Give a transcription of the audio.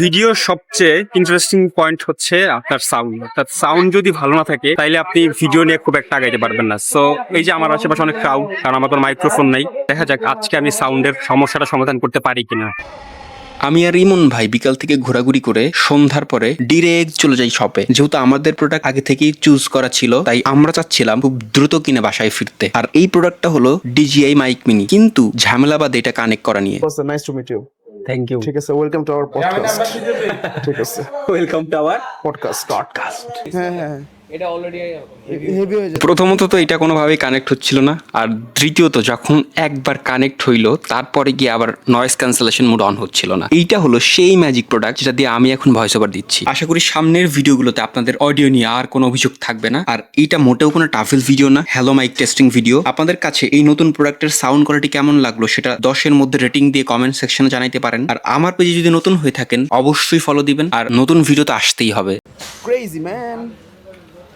ভিডিওর সবচেয়ে interesting point হচ্ছে আপনার সাউন্ড অর্থাৎ সাউন্ড যদি ভালো না থাকে তাইলে আপনি ভিডিও নিয়ে খুব একটা আগাইতে পারবেন না। সো এই যে আমার আশেপাশে অনেক ক্রাউড কারণ আমার কোনো মাইক্রোফোন নাই দেখা যাক আজকে আমি সাউন্ডের সমস্যাটা সমাধান করতে পারি কিনা। আমি আর ইমন ভাই বিকাল থেকে ঘোরাঘুরি করে সন্ধ্যার পরে ডিরেক্ট চলে যাই শপে যেহেতু আমাদের প্রোডাক্ট আগে থেকেই চুজ করা ছিল তাই আমরা চাচ্ছিলাম খুব দ্রুত কিনে বাসায় ফিরতে। আর এই প্রোডাক্টটা হলো ডিজিআই মাইক মিনি কিন্তু ঝামেলা বাদে এটা কানেক্ট করা নিয়ে। Nice to meet you thank you ঠিক আছে ওয়েলকাম টু আওয়ার পডকাস্ট ঠিক আছে। Welcome to our podcast podcast হ্যাঁ হ্যাঁ। এটা অলরেডি হেভি হয়ে যায় প্রথমত তো এটা কোনোভাবেই কানেক্ট হচ্ছিল না। আর দ্বিতীয়ত যখন একবার কানেক্ট হইল তারপরে গিয়ে আবার নয়েজ ক্যান্সেলেশন মোড অন হচ্ছিল না। এইটা হলো সেই ম্যাজিক প্রোডাক্ট যেটা দিয়ে আমি এখন ভয়েস ওভার দিচ্ছি। আশা করি সামনের ভিডিওগুলোতে আপনাদের অডিও নিয়ে আর কোনো অভিযোগ থাকবে না। আর এইটা মোটেও কোনো টাফেল ভিডিও না হ্যালো মাইক টেস্টিং ভিডিও আপনাদের কাছে এই নতুন প্রোডাক্টের সাউন্ড কোয়ালিটি কেমন লাগল সেটা দশের মধ্যে রেটিং দিয়ে কমেন্ট সেকশনে জানাইতে পারেন। আর আমার পেজে যদি নতুন হয়ে থাকেন অবশ্যই ফলো দিবেন। আর নতুন ভিডিও তো আসতেই হবে। Crazy man